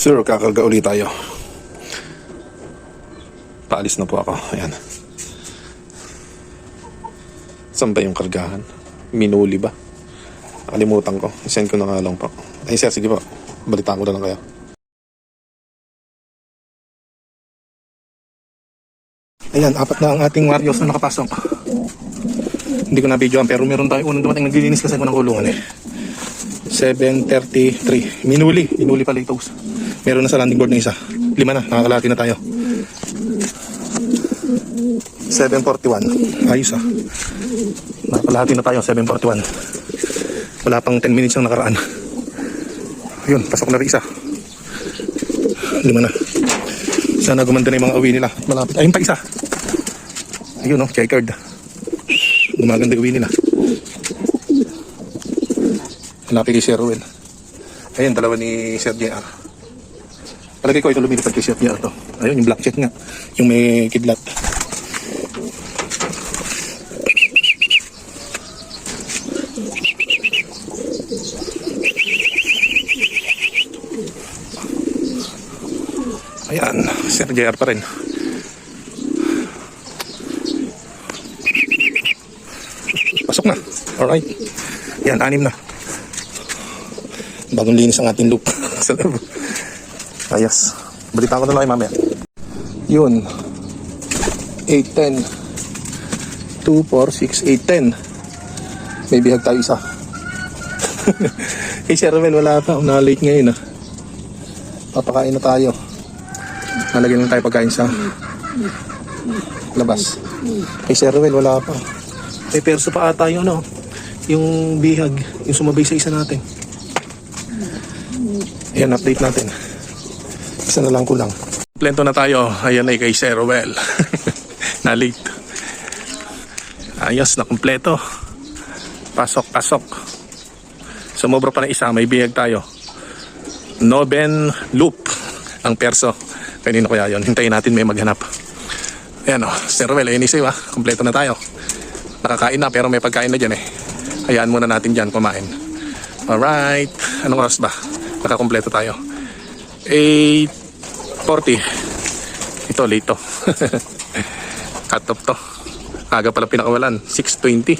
Sir, kakarga ulit tayo. Paalis na po ako. Ayan. Saan ba yung kargahan? Minuli ba? Nakalimutan ko. Send ko na nga lang po. Ay sir, sige po. Balitaan ko na lang kayo. Ayan, apat na ang ating Marios na nakapasok. Hindi ko na videoan pero meron tayo unang dumating naglilinis kasi ako ng kulungan eh. 7.33. Minuli. Minuli pala ito. Meron na sa landing board na isa. Lima na. Nakakalati na tayo. 7.41. Ayos ah. Nakakalati na tayo. 7.41. Wala pang 10 minutes ang nakaraan. Ayun, pasok na rin isa. Lima na. Sana gumanda na yung mga uwi nila. Malapit. Ayun pa isa. Ayun oh, checkered. Gumaganda yung uwi nila. Malapit kay Sir Ruel. Ayun, dalawa ni Sir JR. Palagay ko ito lumilipad kay Sir JR to. Ayun, yung black check nga. Yung may kidlat. Ayan, Sir JR pa rin. Pasok na. Alright. Yan, anim na. Bagong linis ang ating loop sa loob. Ayos. Balitaan ko na lang kayo mamaya. Yun. 8, 10. 2, 4, 6, 8, 10. May bihag tayo isa. Kay Sir Romel, wala pa. Na-late ngayon ah. Papakain na tayo. Nalagyan lang tayo pagkain sa labas. Kay Sir Romel, wala pa. May perso pa ata yung ano, yung bihag, yung sumabay sa isa natin. Ayan, update natin. Isa na lang kulang. Plento na tayo. Ayan ay kay Sir Rowell. na late. Ayos na kumpleto. Pasok, pasok. Sumobra pa na isa. May bihag tayo. Noben Loop ang perso. Kanino kaya yon Hintayin natin may maghanap. Ayan o. Sir Rowell, ayun isa ah. Kumpleto na tayo. Nakakain na pero may pagkain na dyan eh. Hayaan muna natin dyan kumain. Alright. Anong oras ba? Nakakompleto tayo. 8.40. Ito, late to. Cut off to. Aga pala pinakawalan. 6.20.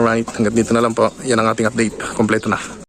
Alright, hanggang dito na lang po. Yan ang ating update. Kompleto na.